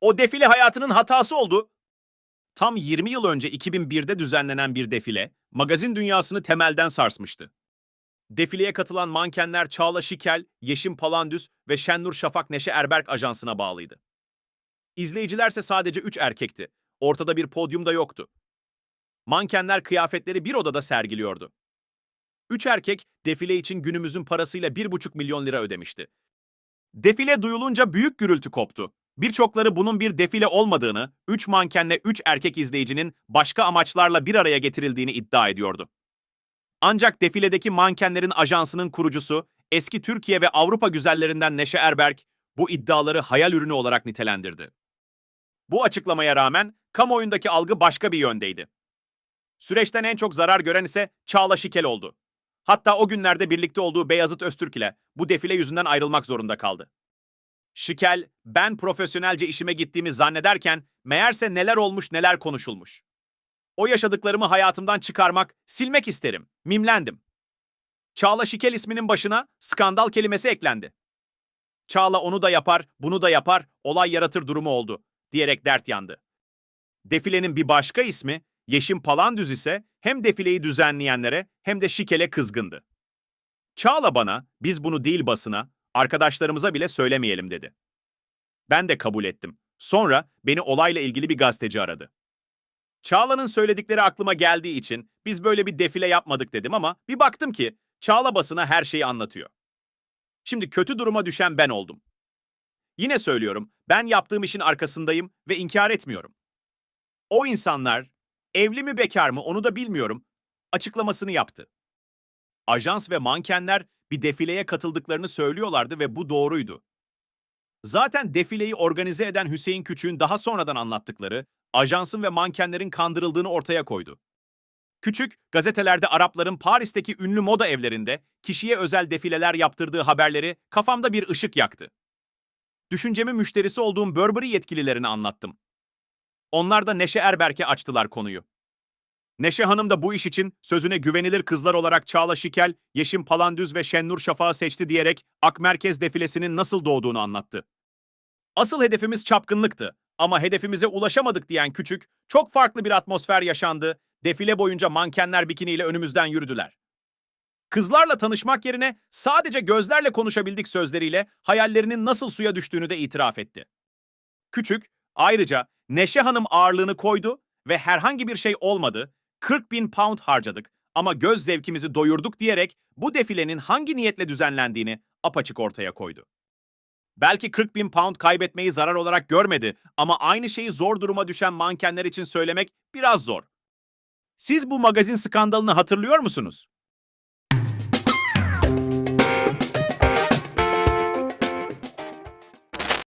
O defile hayatının hatası oldu. Tam 20 yıl önce 2001'de düzenlenen bir defile, magazin dünyasını temelden sarsmıştı. Defileye katılan mankenler Çağla Şikel, Yeşim Palandüz ve Şennur Şafak Neşe Erberk ajansına bağlıydı. İzleyicilerse sadece 3 erkekti. Ortada bir podyum da yoktu. Mankenler kıyafetleri bir odada sergiliyordu. Üç erkek defile için günümüzün parasıyla 1,5 milyon lira ödemişti. Defile duyulunca büyük gürültü koptu. Birçokları bunun bir defile olmadığını, üç mankenle üç erkek izleyicinin başka amaçlarla bir araya getirildiğini iddia ediyordu. Ancak defiledeki mankenlerin ajansının kurucusu, eski Türkiye ve Avrupa güzellerinden Neşe Erberk, bu iddiaları hayal ürünü olarak nitelendirdi. Bu açıklamaya rağmen kamuoyundaki algı başka bir yöndeydi. Süreçten en çok zarar gören ise Çağla Şikel oldu. Hatta o günlerde birlikte olduğu Beyazıt Öztürk ile bu defile yüzünden ayrılmak zorunda kaldı. Şikel, ben profesyonelce işime gittiğimi zannederken meğerse neler olmuş neler konuşulmuş. O yaşadıklarımı hayatımdan çıkarmak, silmek isterim. Mimlendim. Çağla Şikel isminin başına skandal kelimesi eklendi. Çağla onu da yapar, bunu da yapar, olay yaratır durumu oldu diyerek dert yandı. Defilenin bir başka ismi Yeşim Palandüz ise hem defileyi düzenleyenlere hem de Şikel'e kızgındı. Çağla bana, biz bunu değil basına, arkadaşlarımıza bile söylemeyelim dedi. Ben de kabul ettim. Sonra beni olayla ilgili bir gazeteci aradı. Çağla'nın söyledikleri aklıma geldiği için biz böyle bir defile yapmadık dedim ama bir baktım ki Çağla basına her şeyi anlatıyor. Şimdi kötü duruma düşen ben oldum. Yine söylüyorum, ben yaptığım işin arkasındayım ve inkar etmiyorum. O insanlar, evli mi bekar mı onu da bilmiyorum, açıklamasını yaptı. Ajans ve mankenler bir defileye katıldıklarını söylüyorlardı ve bu doğruydu. Zaten defileyi organize eden Hüseyin Küçük'ün daha sonradan anlattıkları, ajansın ve mankenlerin kandırıldığını ortaya koydu. Küçük, gazetelerde Arapların Paris'teki ünlü moda evlerinde kişiye özel defileler yaptırdığı haberleri kafamda bir ışık yaktı. Düşüncemi müşterisi olduğum Burberry yetkililerine anlattım. Onlar da Neşe Erberk'e açtılar konuyu. Neşe Hanım da bu iş için sözüne güvenilir kızlar olarak Çağla Şikel, Yeşim Palandüz ve Şennur Şafak'ı seçti diyerek Ak Merkez defilesinin nasıl doğduğunu anlattı. Asıl hedefimiz çapkınlıktı ama hedefimize ulaşamadık diyen Küçük, çok farklı bir atmosfer yaşandı, defile boyunca mankenler bikiniyle önümüzden yürüdüler. Kızlarla tanışmak yerine sadece gözlerle konuşabildik sözleriyle hayallerinin nasıl suya düştüğünü de itiraf etti. Küçük, ayrıca Neşe Hanım ağırlığını koydu ve herhangi bir şey olmadı, 40 bin pound harcadık ama göz zevkimizi doyurduk diyerek bu defilenin hangi niyetle düzenlendiğini apaçık ortaya koydu. Belki 40 bin pound kaybetmeyi zarar olarak görmedi ama aynı şeyi zor duruma düşen mankenler için söylemek biraz zor. Siz bu magazin skandalını hatırlıyor musunuz?